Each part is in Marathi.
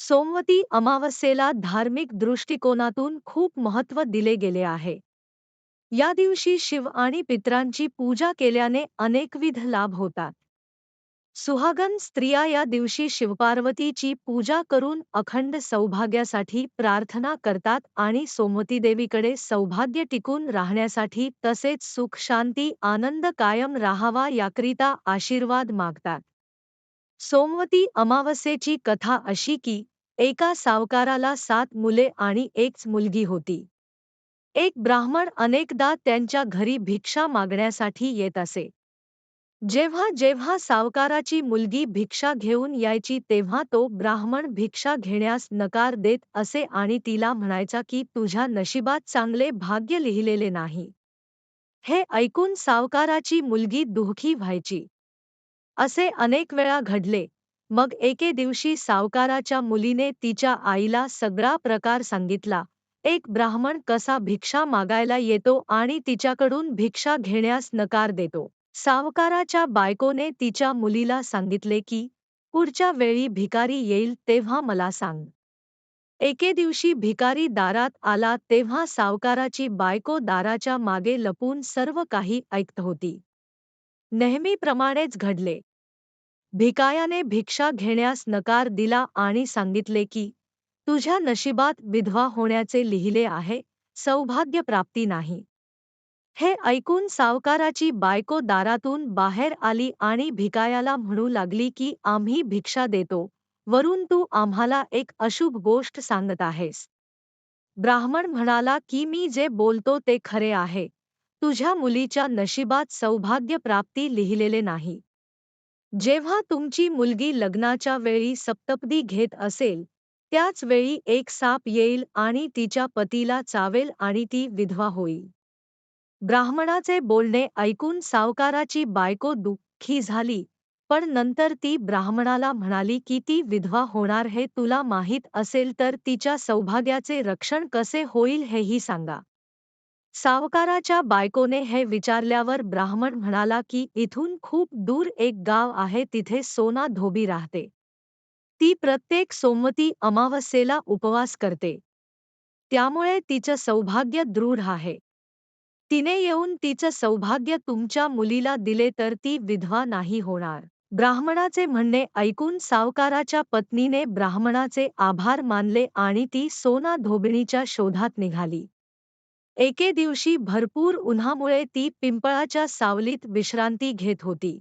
सोमवती अमावस्येला धार्मिक दृष्टिकोनातून खूप महत्त्व दिले गेले आहे. या दिवशी शिव आणि पित्रांची पूजा केल्याने अनेकविध लाभ होतात. सुहागन स्त्रिया या दिवशी शिवपार्वतीची पूजा करून अखंड सौभाग्यासाठी प्रार्थना करतात आणि सोमवती देवीकडे सौभाग्य टिकून राहण्यासाठी तसेच सुख शांती आनंद कायम राहावा याकरिता आशीर्वाद मागतात. सोमवती अमावस्येची कथा अशी की एका सावकाराला सात मुले आणि एकच मुलगी होती. एक ब्राह्मण अनेकदा त्यांच्या घरी भिक्षा मागण्यासाठी येत असे. जेव्हा जेव्हा सावकाराची मुलगी भिक्षा घेऊन यायची तेव्हा तो ब्राह्मण भिक्षा घेण्यास नकार देत असे आणि तिला म्हणायचा की तुझ्या नशिबात चांगले भाग्य लिहिलेले नाही. हे ऐकून सावकाराची मुलगी दुःखी व्हायची. असे अनेक वेळा घडले. मग एके दिवशी सावकाराच्या मुलीने तिच्या आईला सगळा प्रकार सांगितला. एक ब्राह्मण कसा भिक्षा मागायला येतो आणि तिच्याकडून भिक्षा घेण्यास नकार देतो. सावकाराच्या बायकोने तिच्या मुलीला सांगितले की पुढच्या वेळी भिकारी येईल तेव्हा मला सांग. एके दिवशी भिकारी दारात आला तेव्हा सावकाराची बायको दाराच्या मागे लपून सर्व काही ऐकत होती. नेहमीप्रमाणेच घडले. भिकायाने भिक्षा घेण्यास नकार दिला आणि सांगितले की तुझ्या नशिबात विधवा होण्याचे लिहिले आहे सौभाग्य प्राप्ती नाही हे ऐकून सावकाराची बायको दारातून बाहेर आली आणि भिकायाला म्हणू लागली की आम्ही भिक्षा देतो. वरून तू आम्हाला एक अशुभ गोष्ट सांगत आहेस ब्राह्मण म्हणाला की मी जे बोलतो ते खरे आहे. तुझ्या मुलीच्या नशिबात सौभाग्य प्राप्ती लिहिलेले नाही. जेव्हा तुमची मुलगी लग्नाच्या वेळी सप्तपदी घेत असेल त्याच वेळी एक साप येईल आणि तिच्या पतीला चावेल आणि ती विधवा होईल. ब्राह्मणाचे बोलणे ऐकून सावकाराची बायको दुःखी झाली पण नंतर ती ब्राह्मणाला म्हणाली की ती विधवा होणार हे तुला माहीत असेल तर तिच्या सौभाग्याचे रक्षण कसे होईल हेही सांगा. सावकाराच्या बायकोने हे विचारल्यावर ब्राह्मण म्हणाला की इथून खूप दूर एक गाव आहे तिथे सोना धोबी राहते. ती प्रत्येक सोमवती अमावस्येला उपवास करते. त्यामुळे तिचं सौभाग्य दृढ आहे. तिने येऊन तिचं सौभाग्य तुमच्या मुलीला दिले तर ती विधवा नाही होणार. ब्राह्मणाचे म्हणणे ऐकून सावकाराच्या पत्नीने ब्राह्मणाचे आभार मानले आणि ती सोना धोबिणीच्या शोधात निघाली. एके दिवशी भरपूर उन्हामुळे ती पिंपळाच्या सावलीत विश्रांती घेत होती.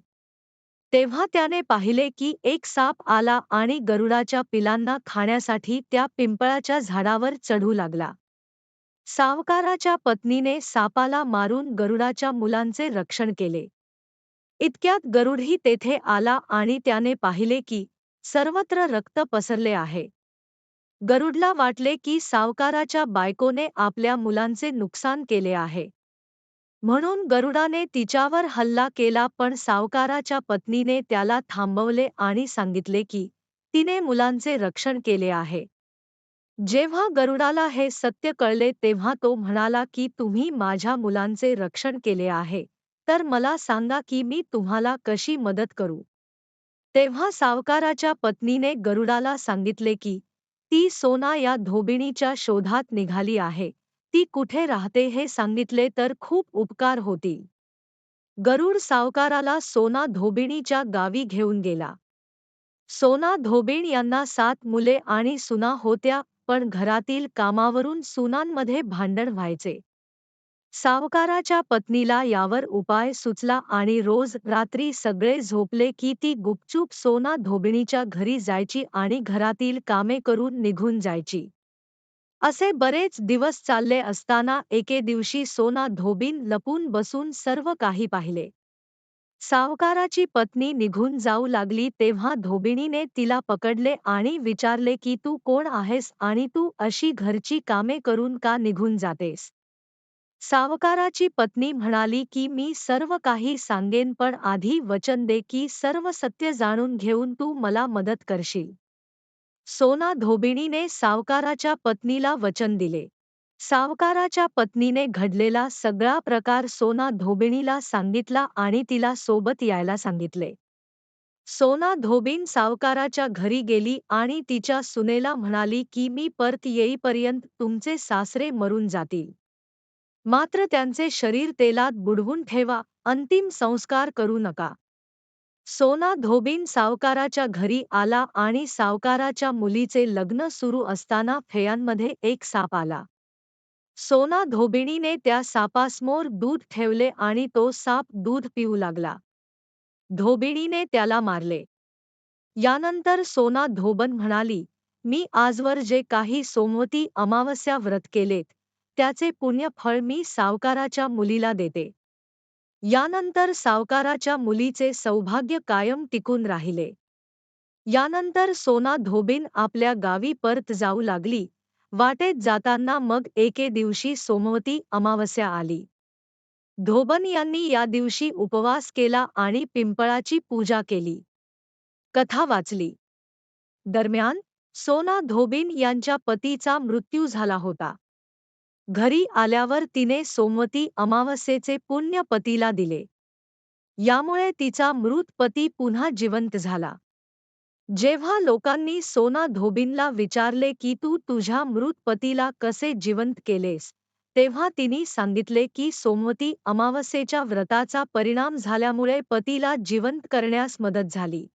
तेव्हा त्याने पाहिले की एक साप आला आणि गरुडाच्या पिलांना खाण्यासाठी त्या पिंपळाच्या झाडावर चढू लागला. सावकाराच्या पत्नीने सापाला मारून गरुडाच्या मुलांचे रक्षण केले. इतक्यात गरुडही तेथे आला आणि त्याने पाहिले की सर्वत्र रक्त पसरले आहे. गरुडला वाटले की सावकाराच्या बायकोने आपल्या मुलांचे नुकसान केले आहे. म्हणून गरुडाने तिच्यावर हल्ला केला पण सावकाराच्या पत्नीने त्याला थांबवले आणि सांगितले की तिने मुलांचे रक्षण केले आहे. जेव्हा गरुडाला हे सत्य कळले तेव्हा तो म्हणाला की तुम्ही माझ्या मुलांचे रक्षण केले आहे तर मला सांगा की मी तुम्हाला कशी मदत करू. तेव्हा सावकाराच्या पत्नीने गरुडाला सांगितले की ती सोना या धोबिणीच्या शोधात निघाली आहे. ती कुठे राहते हे सांगितले तर खूप उपकार होतील. गरुड सावकाराला सोना धोबिणीच्या गावी घेऊन गेला. सोना धोबिण यांना सात मुले आणि सुना होत्या पण घरातील कामावरून सुनांमध्ये भांडण व्हायचे. सावकाराच्या पत्नीला यावर उपाय सुचला आणि रोज रात्री सगळे झोपले की ती गुपचूप सोना धोबिणीच्या घरी जायची आणि घरातील कामे करून निघून जायची. असे बरेच दिवस चालले असताना एके दिवशी सोना धोबीन लपून बसून सर्व काही पाहिले. सावकाराची पत्नी निघून जाऊ लागली तेव्हा धोबिणीने तिला पकडले आणि विचारले की तू कोण आहेस आणि तू अशी घरची कामे करून का निघून जातेस? सावकाराची पत्नी म्हणाली की मी सर्व काही सांगेन पण आधी वचन दे की सर्व सत्य जाणून घेऊन तू मला मदत करशील. सोना धोबिणीने सावकाराच्या पत्नीला वचन दिले. सावकाराच्या पत्नीने घडलेला सगळा प्रकार सोना धोबिणीला सांगितला आणि तिला सोबत यायला सांगितले. सोना धोबीन सावकाराच्या घरी गेली आणि तिच्या सुनेला म्हणाली की मी परत येईपर्यंत तुमचे सासरे मरून जातील. मात्र त्यांचे शरीर तेलात बुडवून ठेवा अंतिम संस्कार करू नका. सोना धोबीन सावकाराच्या घरी आला आणि सावकाराच्या मुलीचे लग्न सुरू असताना फेयांमध्ये एक साप आला. सोना धोबिणीने त्या सापासमोर दूध ठेवले आणि तो साप दूध पिऊ लागला. धोबिणीने त्याला मारले. यानंतर सोना धोबन म्हणाली मी आजवर जे काही सोमवती अमावस्या व्रत केलेत त्याचे पुण्यफळ मी सावकाराच्या मुलीला देते. यानंतर सावकाराच्या मुलीचे सौभाग्य कायम टिकून राहिले. यानंतर सोना धोबीन आपल्या गावी परत जाऊ लागली. वाटेत जाताना मग एके दिवशी सोमवती अमावस्या आली. धोबन यांनी या दिवशी उपवास केला आणि पिंपळाची पूजा केली. कथा वाचली. दरम्यान सोना धोबीन यांच्या पतीचा मृत्यू झाला होता. घरी आल्यावर तिने सोमवती अमावस्येचे पुण्य पतीला दिले. यामुळे तिचा मृत पती पुन्हा जिवंत झाला. जेव्हा लोकांनी सोना धोबीनला विचारले की तू तुझ्या मृत पतीला कसे जिवंत केलेस? तेव्हा तिने सांगितले की सोमवती अमावस्येच्या व्रताचा परिणाम झाल्यामुळे पतीला जिवंत करण्यास मदत झाली.